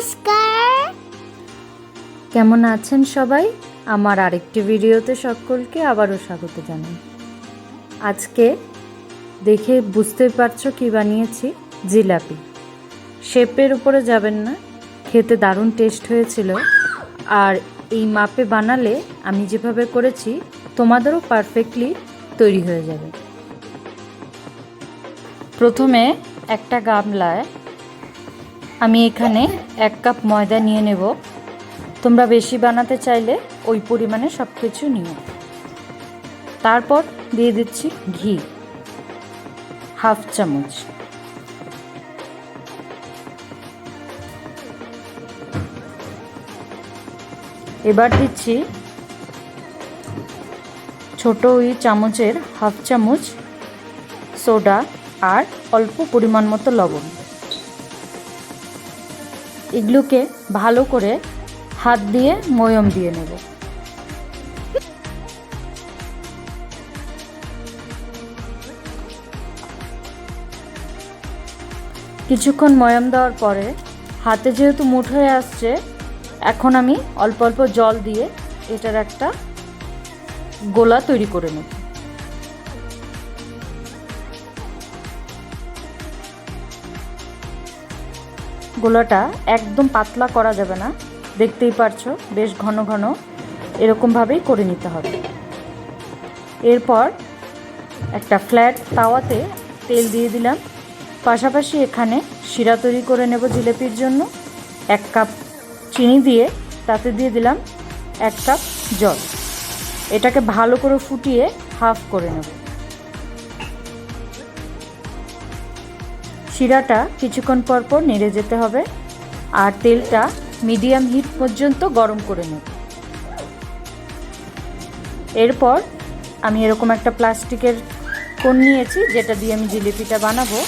নমস্কার। কেমন আছেন সবাই? আমার আরেকটি ভিডিওতে সকলকে আবারও স্বাগত জানাই। আজকে দেখে বুঝতে পারছ কি বানিয়েছি? জিলাপি। শেপের উপরে যাবেন না, খেতে দারুণ টেস্ট হয়েছিল। আর এই মাপে বানালে আমি যেভাবে করেছি, তোমাদেরও পারফেক্টলি তৈরি হয়ে যাবে। প্রথমে একটা গামলায় আমি এখানে এক কাপ ময়দা নিয়ে নেব। তোমরা বেশি বানাতে চাইলে ওই পরিমাণে সব কিছু নিও। তারপর দিয়ে দিচ্ছি ঘি, হাফ চামচ। এবার দিচ্ছি ছোট ওই চামচের হাফ চামচ সোডা আর অল্প পরিমাণ মতো লবণ। এগুলোকে ভালো করে হাত দিয়ে ময়ম দিয়ে নেব। কিছুক্ষণ ময়াম দেওয়ার পরে হাতে যেহেতু মুঠ হয়ে আসছে, এখন আমি অল্প অল্প জল দিয়ে এটার একটা গোলা তৈরি করে নেব। গোলাটা একদম পাতলা করা যাবে না। দেখতেই পারছ, বেশ ঘন ঘন এরকমভাবেই করে নিতে হবে। এরপর একটা ফ্ল্যাট তাওয়াতে তেল দিয়ে দিলাম। পাশাপাশি এখানে শিরা তৈরি করে নেব জিলেপির জন্য। এক কাপ চিনি দিয়ে তাতে দিয়ে দিলাম এক কাপ জল। এটাকে ভালো করে ফুটিয়ে হাফ করে নেব। শিরাটা কিছুক্ষণ পর পর নেড়ে যেতে হবে আর তেলটা মিডিয়াম হিট পর্যন্ত গরম করে নেব এরপর আমি এরকম একটা প্লাস্টিকের কোন নিয়েছি, যেটা দিয়ে আমি জিলিপিটা বানাবো।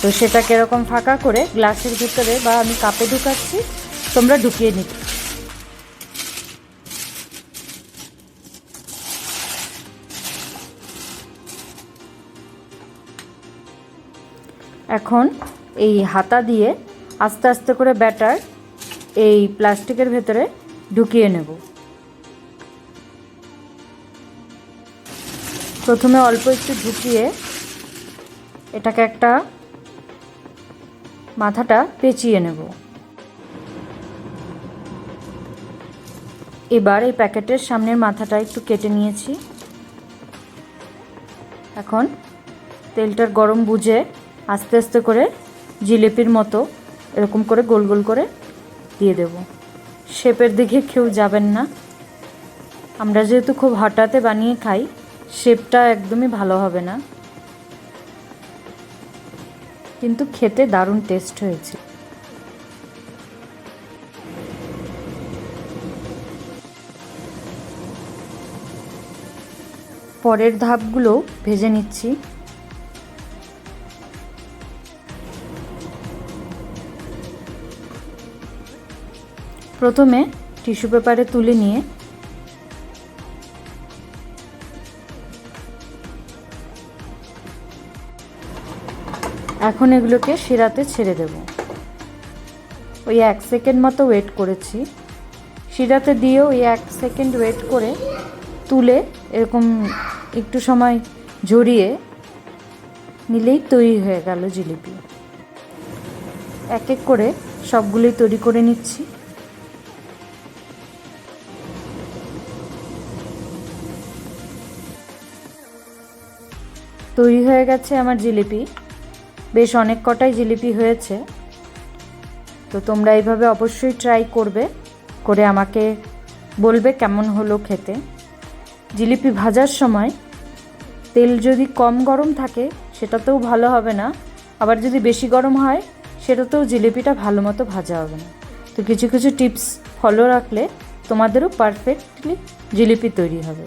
তো সেটাকে এরকম ফাঁকা করে গ্লাসের ভিতরে বা আমি কাপে ঢুকাচ্ছি, তোমরা ঢুকিয়ে নিতে এখন এই হাতা দিয়ে আস্তে আস্তে করে ব্যাটার এই প্লাস্টিকের ভেতরে ঢুকিয়ে নেব। প্রথমে অল্প একটু ঢুকিয়ে এটাকে একটা মাথাটা পেঁচিয়ে নেব। এবার এই প্যাকেটের সামনের মাথাটা একটু কেটে নিয়েছি। এখন তেলটার গরম বুঝে আস্তে আস্তে করে জিলিপির মতো এরকম করে গোল গোল করে দিয়ে দেব। শেপের দিকে কেউ যাবেন না। আমরা যেহেতু খুব হঠাতে বানিয়ে খাই, শেপটা একদমই ভালো হবে না। কিন্তু খেতে দারুণ টেস্ট হয়েছে। পরের ধাপগুলো ভেজে নিচ্ছি। প্রথমে টিস্যু পেপারে তুলে নিয়ে এখন এগুলোকে শিরাতে ছেড়ে দেব। ওই এক সেকেন্ড মতো ওয়েট করেছি। শিরাতে দিয়ে ওই এক সেকেন্ড ওয়েট করে তুলে এরকম একটু সময় ঝরিয়ে নিলেই তৈরি হয়ে গেল জিলিপি। এক এক করে সবগুলোই তৈরি করে নিচ্ছি। তৈরি হয়ে গেছে আমার জিলিপি। বেশ অনেক কটাই জিলিপি হয়েছে। তো তোমরা এইভাবে অবশ্যই ট্রাই করবে, করে আমাকে বলবে কেমন হলো খেতে। জিলিপি ভাজার সময় তেল যদি কম গরম থাকে, সেটাতেও ভালো হবে না। আবার যদি বেশি গরম হয়, সেটাতেও জিলিপিটা ভালো মতো ভাজা হবে না। তো কিছু কিছু টিপস ফলো রাখলে তোমাদেরও পারফেক্টলি জিলিপি তৈরি হবে।